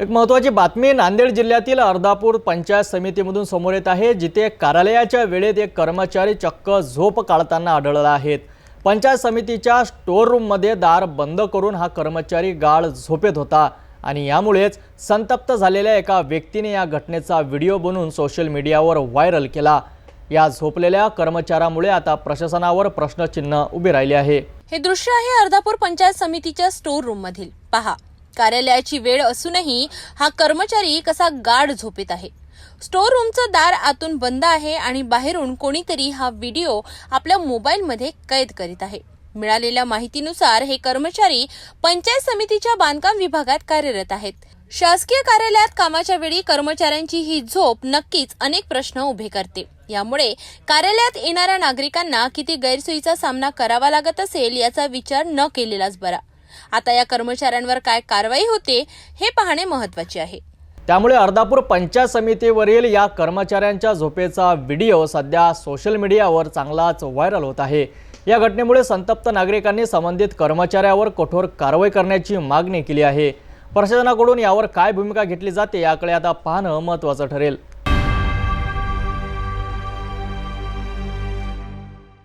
एक महत्त्वाची बातमी नांदेड जिल्ह्यातील अर्धापूर पंचायत समितीमधून समोर येत आहे जिथे कार्यालयाच्या वेळेत एक कर्मचारी चक्क झोप काढताना आढळला आहेत पंचायत समितीच्या स्टोअर रूममध्ये दार बंद करून हा कर्मचारी गाळ झोपेत होता आणि यामुळेच संतप्त झालेल्या एका व्यक्तीने या घटनेचा व्हिडिओ बनवून सोशल मीडियावर व्हायरल केला. या झोपलेल्या कर्मचाऱ्यामुळे आता प्रशासनावर प्रश्नचिन्ह उभे राहिले आहे. हे दृश्य आहे अर्धापूर पंचायत समितीच्या स्टोर रूम मधील पहा. कार्यालयाची वेळ असूनही हा कर्मचारी कसा गाढ झोपेत आहे? स्टोर रूमचं दार आतून बंद आहे आणि बाहेरून कोणीतरी हा व्हिडिओ आपल्या मोबाईलमध्ये कैद करीत आहे. मिळालेल्या माहितीनुसार हे कर्मचारी पंचायत समितीच्या बांधकाम विभागात कार्यरत आहेत. शासकीय कार्यालयात कामाच्या वेळी कर्मचाऱ्यांची ही झोप नक्कीच अनेक प्रश्न उभे करते. यामुळे कार्यालयात येणाऱ्या नागरिकांना किती गैरसोयीचा सामना करावा लागत असेल याचा विचार न केलेलाच बरा. आता या कर्मचाऱ्यांवर काय कारवाई होते हे पाहणे महत्त्वाचे आहे. त्यामुळे अर्धापूर पंचायत समितीवरील या कर्मचाऱ्यांच्या झोपेचा व्हिडिओ सध्या सोशल मीडियावर चांगलाच व्हायरल होत आहे. या घटनेमुळे संतप्त नागरिकांनी संबंधित कर्मचाऱ्यावर कठोर कारवाई करण्याची मागणी केली आहे. प्रशासनाकडून यावर काय भूमिका घेतली जाते याकडे आता पाहणं महत्त्वाचं ठरेल.